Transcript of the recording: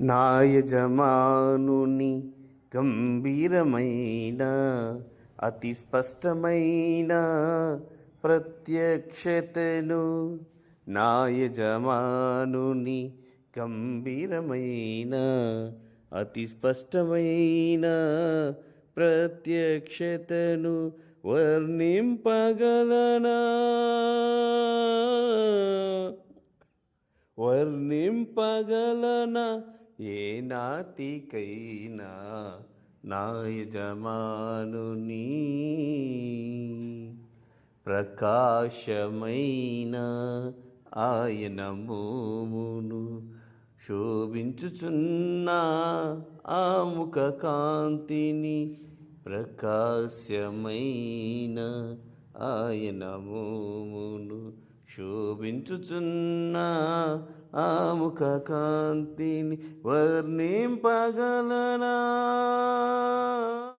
నా యజమానుని గంభీరమైన అతి స్పష్టమైన ప్రత్యక్షతను నా యజమానుని గంభీరమైన అతి స్పష్టమైన ప్రత్యక్షతను వర్ణింపగలనా? వర్ణింపగలనా? ఏ నాటికైనా నా యజమానుని ప్రకాశమైన ఆయన మోమును శోభించుచున్న ఆ ముఖ కాంతిని ప్రకాశమైన ఆయన మోమును శోభించుచున్న ఆ ముఖ కాంతిని వర్ణింపగలనా?